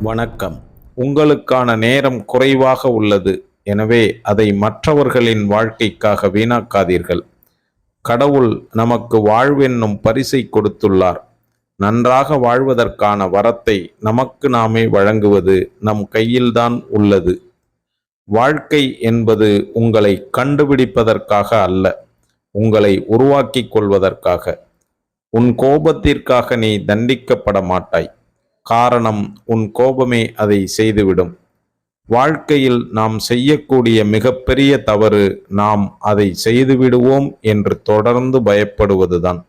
வணக்கம். உங்களுக்கான நேரம் குறைவாக உள்ளது. எனவே அதை மற்றவர்களின் வாழ்க்கைக்காக வீணாக்காதீர்கள். கடவுள் நமக்கு வாழ்வென்னும் பரிசை கொடுத்துள்ளார். நன்றாக வாழ்வதற்கான வரத்தை நமக்கு நாமே வழங்குவது நம் கையில்தான் உள்ளது. வாழ்க்கை என்பது உங்களை கண்டுபிடிப்பதற்காக அல்ல உங்களை உருவாக்கிக் கொள்வதற்காக. உன் கோபத்திற்காக நீ தண்டிக்கப்பட மாட்டாய் காரணம் உன் கோபமே அதை செய்துவிடும். வாழ்க்கையில் நாம் செய்யக்கூடிய மிகப்பெரிய தவறு நாம் அதை செய்துவிடுவோம் என்று தொடர்ந்து பயப்படுவதுதான்.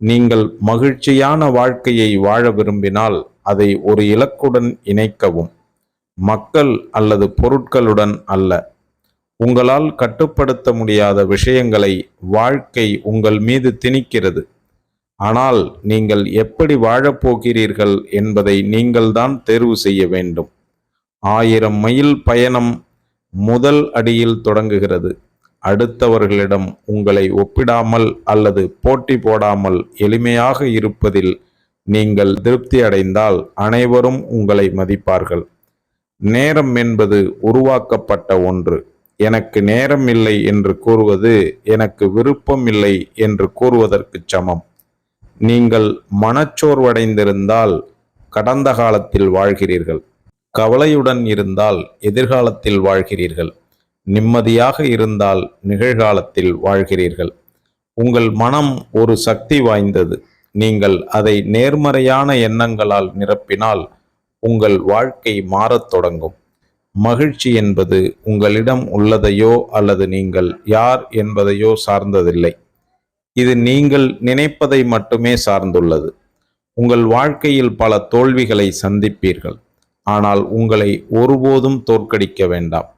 நீங்கள் மகிழ்ச்சியான வாழ்க்கையை வாழ விரும்பினால் அதை ஒரு இலக்குடன் இணைக்கவும். மக்கள் அல்லது பொருட்களுடன் அல்ல. உங்களால் கட்டுப்படுத்த முடியாத விஷயங்களை வாழ்க்கை உங்கள் மீது திணிக்கிறது. ஆனால் நீங்கள் எப்படி வாழப்போகிறீர்கள் என்பதை நீங்கள்தான் தேர்வு செய்ய வேண்டும். ஆயிரம் மைல் பயணம் முதல் அடியில் தொடங்குகிறது. அடுத்தவர்களிடம் உங்களை ஒப்பிடாமல் அல்லது போட்டி போடாமல் எளிமையாக இருப்பதில் நீங்கள் திருப்தி அடைந்தால் அனைவரும் உங்களை மதிப்பார்கள். நேரம் என்பது உருவாக்கப்பட்ட ஒன்று. எனக்கு நேரம் இல்லை என்று கூறுவது எனக்கு விருப்பம் இல்லை என்று கூறுவதற்கு சமம். நீங்கள் மனச்சோர்வடைந்திருந்தால் கடந்த காலத்தில் வாழ்கிறீர்கள். கவலையுடன் இருந்தால் எதிர்காலத்தில் வாழ்கிறீர்கள். நிம்மதியாக இருந்தால் நிகழ்காலத்தில் வாழ்கிறீர்கள். உங்கள் மனம் ஒரு சக்தி வாய்ந்தது. நீங்கள் அதை நேர்மறையான எண்ணங்களால் நிரப்பினால் உங்கள் வாழ்க்கை மாறத் தொடங்கும். மகிழ்ச்சி என்பது உங்களிடம் உள்ளதையோ அல்லது நீங்கள் யார் என்பதையோ சார்ந்ததில்லை. இது நீங்கள் நினைப்பதை மட்டுமே சார்ந்துள்ளது. உங்கள் வாழ்க்கையில் பல தோல்விகளை சந்திப்பீர்கள். ஆனால் உங்களை ஒருபோதும் தோற்கடிக்க வேண்டாம்.